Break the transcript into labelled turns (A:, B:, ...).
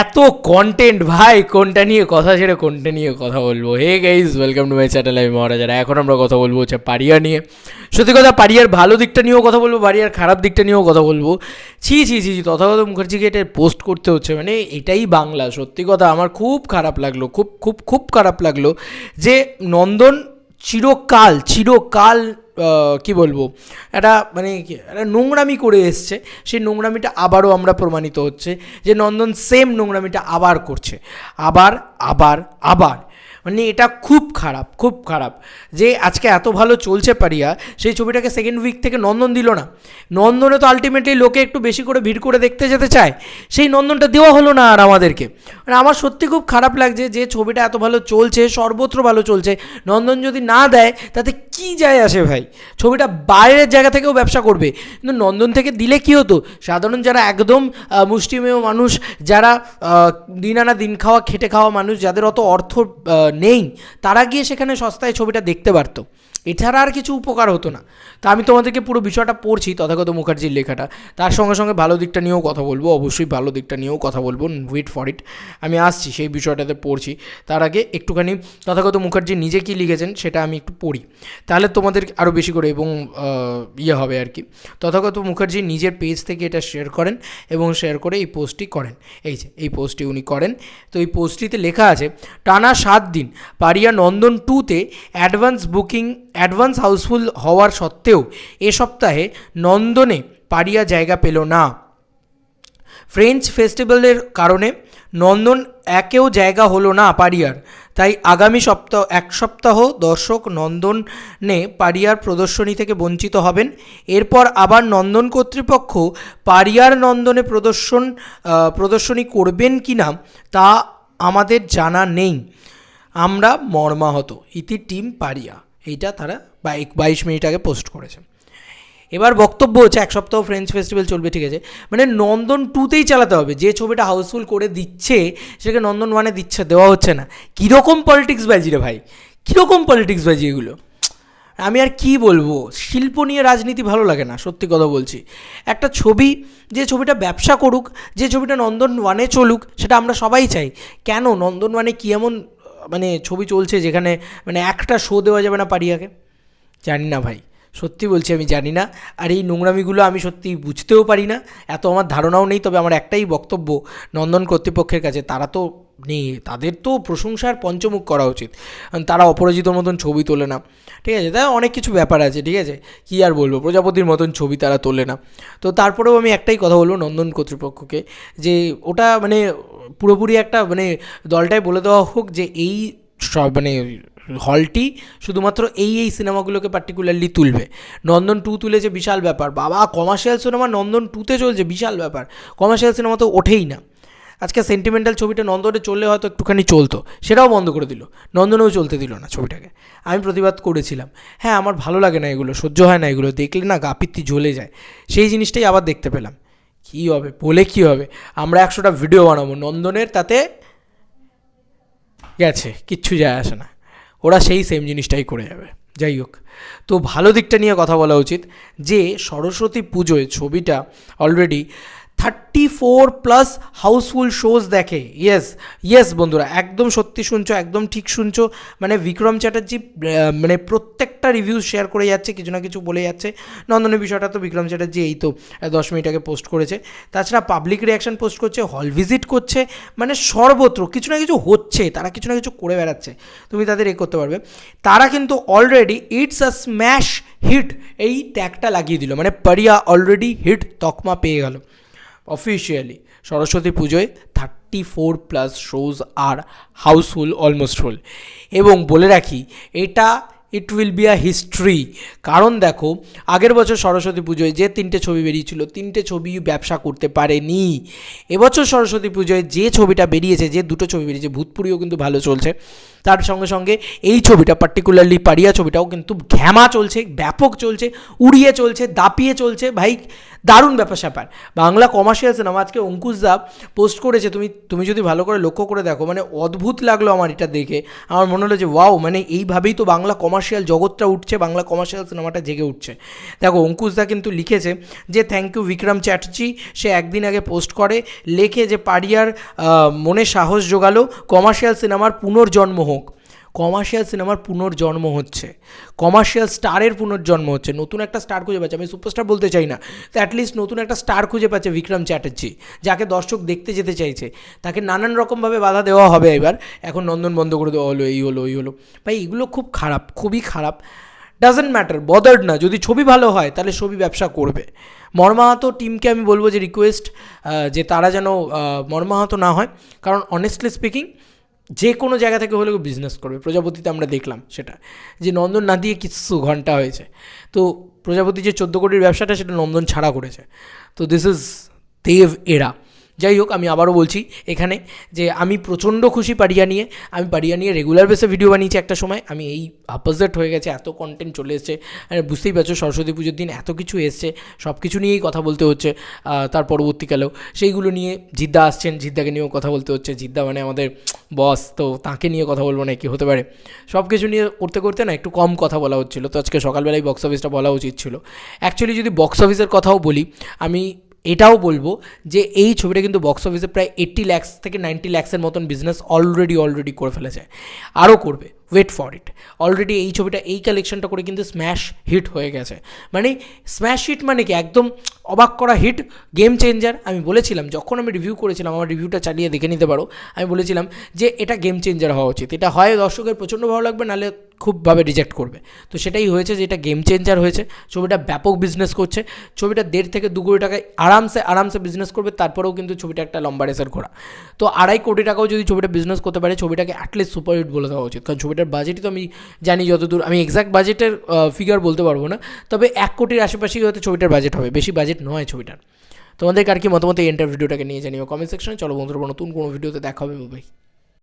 A: এত কন্টেন্ট ভাই, কোনটা নিয়ে কথা ছেড়ে কোনটা নিয়ে কথা বলব? Hey guys welcome to my channel আমি মহারাজারা এখন আমরা কথা বলব হচ্ছে পারিয়া নিয়ে। সত্যি কথা পারিয়ার ভালো দিকটা নিয়েও কথা বলব পারিয়ার খারাপ দিকটা নিয়েও কথা বলব। ছি ছি ছি তথাগত মুখার্জিকে এটা পোস্ট করতে হচ্ছে মানে এটাই বাংলা। সত্যি কথা, আমার খুব খারাপ লাগল, খুব খুব খুব খারাপ লাগল যে নন্দন চিরকাল চিরকাল কি বলব? একটা মানে একটা নোংরামি করে এসছে। সেই নোংরামিটা আবারও আমরা প্রমাণিত হচ্ছে যে নন্দন সেম নোংরামিটা আবার করছে। আবার আবার আবার। মানে এটা খুব খারাপ খুব খারাপ যে আজকে এত ভালো চলছে পারিয়া, সেই ছবিটাকে সেকেন্ড উইক থেকে নন্দন দিল না। নন্দনে তো আলটিমেটলি লোকে একটু বেশি করে ভিড় করে দেখতে যেতে চায়। সেই নন্দনটা দেওয়া হলো না আর আমাদেরকে। মানে আমার সত্যি খুব খারাপ লাগছে যে ছবিটা এত ভালো চলছে, সর্বত্র ভালো চলছে। নন্দন যদি না দেয়, তাতে কি যায় আসে ভাই? ছবিটা বাইরের জায়গা থেকেও ব্যবসা করবে। কিন্তু নন্দন থেকে দিলে কি হতো? সাধারণ যারা একদম মুষ্টিমেয় মানুষ, যারা দিন আনা দিন খাওয়া, খেটে খাওয়া মানুষ, যাদের অত অর্থ নেই, তারা গিয়ে সেখানে সস্তায় ছবিটা দেখতে পারতো। এছাড়া আর কিছু উপকার হতো না। তা আমি তোমাদেরকে পুরো বিষয়টা পড়ছি, তথাগত মুখার্জির লেখাটা। তার সঙ্গে সঙ্গে ভালো দিকটা নিয়েও কথা বলব, অবশ্যই ভালো দিকটা নিয়েও কথা বলব ওয়েট ফর ইট আমি আসছি, সেই বিষয়টাতে পড়ছি। তার আগে একটুখানি তথাগত মুখার্জি নিজে কী লিখেছেন সেটা আমি একটু পড়ি। তাহলে তোমাদের আরও বেশি করে এবং ইয়ে হবে আর কি। তথাগত মুখার্জি নিজের পেজ থেকে এটা শেয়ার করেন এবং শেয়ার করে এই পোস্টটি করেন। এই যে, এই পোস্টটি উনি করেন। তো এই পোস্টটিতে লেখা আছে, টানা সাত দিন পারিয়া নন্দন টুতে অ্যাডভান্স বুকিং অ্যাডভান্স হাউসফুল হওয়ার সত্ত্বেও এ সপ্তাহে নন্দনে পারিয়া জায়গা পেল না। ফ্রেঞ্চ ফেস্টিভ্যালের কারণে নন্দন একেও জায়গা হলো না পারিয়ার তাই আগামী সপ্তাহ, এক সপ্তাহ দর্শক নন্দনে পারিয়ার প্রদর্শনী থেকে বঞ্চিত হবেন। এরপর আবার নন্দন কর্তৃপক্ষ পারিয়ার নন্দনে প্রদর্শন প্রদর্শনী করবেন কি না তা আমাদের জানা নেই। আমরা মর্মাহত। ইতি টিম পারিয়া এইটা তারা বাইক বাইশ মিনিট আগে পোস্ট করেছে এবার বক্তব্য হচ্ছে, এক সপ্তাহ ফ্রেঞ্চ ফেস্টিভ্যাল চলবে, ঠিক আছে? মানে নন্দন টুতেই চালাতে হবে, যে ছবিটা হাউসফুল করে দিচ্ছে, সেটাকে নন্দন ওয়ানে দিচ্ছে, দেওয়া হচ্ছে না। কীরকম পলিটিক্স বাজি রে ভাই? কীরকম পলিটিক্স বাজি এগুলো? আমি আর কি বলব? শিল্প নিয়ে রাজনীতি ভালো লাগে না, সত্যি কথা বলছি। একটা ছবি, যে ছবিটা ব্যবসা করুক, যে ছবিটা নন্দন ওয়ানে চলুক, সেটা আমরা সবাই চাই। কেন? নন্দন ওয়ানে কী এমন মানে ছবি চলছে যেখানে মানে একটা শো দেওয়া যাবে না পারিয়াকে জানি না ভাই। সত্যি বলছি, আমি জানি না। আর এই নোংরামিগুলো আমি সত্যি বুঝতেও পারি না। এত আমার ধারণাও নেই, তবে আমার একটাই বক্তব্য নন্দন কর্তৃপক্ষের কাছে, তারা তো নেই। তাদের তো প্রশংসার পঞ্চমুখ করা উচিত। তারা অপরাজিতর মতন ছবি তোলে না। ঠিক আছে তাই অনেক কিছু ব্যাপার আছে, ঠিক আছে? কী আর বলব? প্রজাপতির মতন ছবি তারা তোলে না। তো তারপরেও আমি একটাই কথা বলব নন্দন কর্তৃপক্ষকে, যে ওটা মানে পুরোপুরি একটা মানে দলটাই বলে দেওয়া হোক যে এই সব মানে হলটি শুধুমাত্র এই এই সিনেমাগুলোকে পার্টিকুলারলি তুলবে। নন্দন টু তুলেছে, বিশাল ব্যাপার। বাবা কমার্শিয়াল সিনেমা নন্দন টুতে চলছে, বিশাল ব্যাপার। কমার্শিয়াল সিনেমা তো ওঠেই না। আজকে সেন্টিমেন্টাল ছবিটা নন্দনে চললে হয়তো একটুখানি চলতো। সেটাও বন্ধ করে দিল। নন্দনেও চলতে দিল না ছবিটাকে। আমি প্রতিবাদ করেছিলাম। হ্যাঁ আমার ভালো লাগে না এগুলো, সহ্য হয় না এগুলো। দেখলে না গাপিত্তি জ্বলে যায়। সেই জিনিসটাই আবার দেখতে পেলাম। কী হবে? বলে কী হবে? আমরা একশোটা ভিডিও বানাবো। নন্দনের তাতে গেছে, কিচ্ছু যায় আসে না। ওরা সেই সেম জিনিসটাই করে যাবে। যাই হোক, তো ভালো দিকটা নিয়ে কথা বলা উচিত যে সরস্বতী পুজোয় ছবিটা already thirty four plus housefull shows দেখে। ইয়েস ইয়েস বন্ধুরা, একদম সত্যি শুনছো, একদম ঠিক শুনছো। মানে বিক্রম চ্যাটার্জি মানে প্রত্যেকটা রিভিউ শেয়ার করে যাচ্ছে, কিছু না কিছু বলে যাচ্ছে। নন্দনের বিষয়টা তো বিক্রম চ্যাটার্জি এই তো দশ মিনিট আগে পোস্ট করেছে। তাছাড়া পাবলিক রিয়াকশন পোস্ট করছে হল ভিজিট করছে মানে সর্বত্র, কিছু না কিছু হচ্ছে, তারা কিছু না কিছু করে বেড়াচ্ছে। তুমি তাদের এ করতে পারবে। তারা কিন্তু already it's a smash hit এই ট্যাগটা লাগিয়ে দিল মানে পারিয়া অলরেডি হিট তকমা পেয়ে গেল। অফিসিয়ালি সরস্বতী পুজোয় থার্টি ফোর প্লাস শোজ আর হাউসফুল অলমোস্ট ফুল এবং বলে রাখি, এটা it will be a history কারণ দেখো, আগের বছর সরস্বতী পুজোয় যে তিনটে ছবি বেরিয়েছিল, তিনটে ছবি ব্যবসা করতে পারেনি। এবছর সরস্বতী পুজোয় যে ছবিটা বেরিয়েছে, যে দুটো ছবি বেরিয়েছে, ভূতপুরিও কিন্তু ভালো চলছে। তার সঙ্গে সঙ্গে এই ছবিটা পার্টিকুলারলি পারিয়া ছবিটাও কিন্তু ঘ্যামা চলছে, ব্যাপক চলছে, উড়িয়ে চলছে, দাপিয়ে চলছে। ভাই, দারুণ ব্যাপার স্যাপার। বাংলা কমার্শিয়াল সিনেমা আজকে অঙ্কুশ দা পোস্ট করেছে, তুমি তুমি যদি ভালো করে লক্ষ্য করে দেখো মানে অদ্ভুত লাগল আমার এটা দেখে। আমার মনে হলো যে ওয়াও মানে এইভাবেই তো বাংলা কমার্শিয়াল জগৎটা উঠছে, বাংলা কমার্শিয়াল সিনেমাটা জেগে উঠছে। দেখো অঙ্কুশদা কিন্তু লিখেছে যে থ্যাংক ইউ বিক্রম চ্যাটার্জি সে একদিন আগে পোস্ট করে, লেখে যে পারিয়ার মনে সাহস জোগালো কমার্শিয়াল সিনেমার পুনর্জন্ম হোক। কমার্শিয়াল সিনেমার পুনর্জন্ম হচ্ছে। কমার্শিয়াল স্টারের পুনর্জন্ম হচ্ছে। নতুন একটা স্টার খুঁজে পাচ্ছে। আমি সুপারস্টার বলতে চাই না। তো অ্যাটলিস্ট নতুন একটা স্টার খুঁজে পাচ্ছে বিক্রম চ্যাটার্জি যাকে দর্শক দেখতে যেতে চাইছে। তাকে নানান রকমভাবে বাধা দেওয়া হবে এবার। এখন নন্দন বন্ধ করে দেওয়া হলো, এই হলো এই হলো। ভাই, এগুলো খুব খারাপ, খুবই খারাপ। ডাজেন্ট ম্যাটার বদার্ড না। যদি ছবি ভালো হয়, তাহলে ছবি ব্যবসা করবে। মর্মাহত টিমকে আমি বলব যে রিকোয়েস্ট যে তারা যেন মর্মাহত না হয়। কারণ অনেস্টলি স্পিকিং যে কোনো জায়গা থেকে হলেও বিজনেস করবে। প্রজাপতিতে আমরা দেখলাম সেটা, যে নন্দন না দিয়ে কিছু ঘণ্টা হয়েছে। তো প্রজাপতি যে চোদ্দ কোটির ব্যবসাটা সেটা নন্দন ছাড়া করেছে। তো দিস ইজ দেব এরা। যাই হোক, আমি আবারও বলছি এখানে যে আমি প্রচণ্ড খুশি পারিয়া নিয়ে, আমি পারিয়া নিয়ে রেগুলার বেসে ভিডিও বানিয়েছি একটা সময়। আমি এই অপোজিট হয়ে গেছে, এত কন্টেন্ট চলে এসছে। বুঝতেই পারছ, সরস্বতী পুজোর দিন এত কিছু এসছে সব কিছু নিয়েই কথা বলতে হচ্ছে তার পরবর্তীকালেও। সেইগুলো নিয়ে জিদ্দা আসছেন, জিদ্দাকে নিয়েও কথা বলতে হচ্ছে। জিদ্দা মানে আমাদের বস তো তাকে নিয়ে কথা বলব না, কি হতে পারে? সব কিছু নিয়ে করতে করতে না একটু কম কথা বলা হচ্ছিল। তো আজকে সকালবেলায় বক্স অফিসটা বলা উচিত ছিল। অ্যাকচুয়ালি যদি বক্স অফিসের কথাও বলি, আমি এটাও বলব যে এই ছবিটা কিন্তু বক্স অফিসে প্রায় এইট্টি ল্যাক্স থেকে নাইনটি ল্যাক্সের মতন বিজনেস অলরেডি অলরেডি করে ফেলেছে। আরও করবে। ওয়েট ফর ইট অলরেডি এই ছবিটা, এই কালেকশনটা করে কিন্তু স্ম্যাশ হিট হয়ে গেছে। মানে স্ম্যাশ হিট মানে কি? একদম অবাক করা হিট গেম চেঞ্জার আমি বলেছিলাম, যখন আমি রিভিউ করেছিলাম, আমার রিভিউটা চালিয়ে দেখে নিতে পারো, আমি বলেছিলাম যে এটা গেম চেঞ্জার হওয়া উচিত। এটা হয় দর্শকের প্রচণ্ড ভালো লাগবে, নাহলে খুবভাবে রিজেক্ট করবে। তো সেটাই হয়েছে যে এটা গেম চেঞ্জার হয়েছে। ছবিটা ব্যাপক বিজনেস করছে। ছবিটা দেড় থেকে দু কোটি টাকায় আরামসে আরামসে বিজনেস করবে, তারপরেও কিন্তু ছবিটা একটা লম্বা রেসের ঘোরা তো আড়াই কোটি টাকাও যদি ছবিটা বিজনেস করতে পারে, ছবিটাকে অ্যাটলিস্ট সুপারহিট বলে দেওয়া উচিত। কারণ ছবিটার বাজেটই তো আমি জানি যতদূর, আমি এক্স্যাক্ট বাজেটের ফিগার বলতে পারব না। তবে এক কোটির আশেপাশেই হয়তো ছবিটার বাজেট হবে, বেশি বাজেট নয় ছবিটার। তোমাদের আর কি মতামত এই এন্টার ভিডিওটাকে নিয়ে জানিও কমেন্ট সেকশনে চলো বন্ধুরা, নতুন কোনো ভিডিওতে দেখা হবে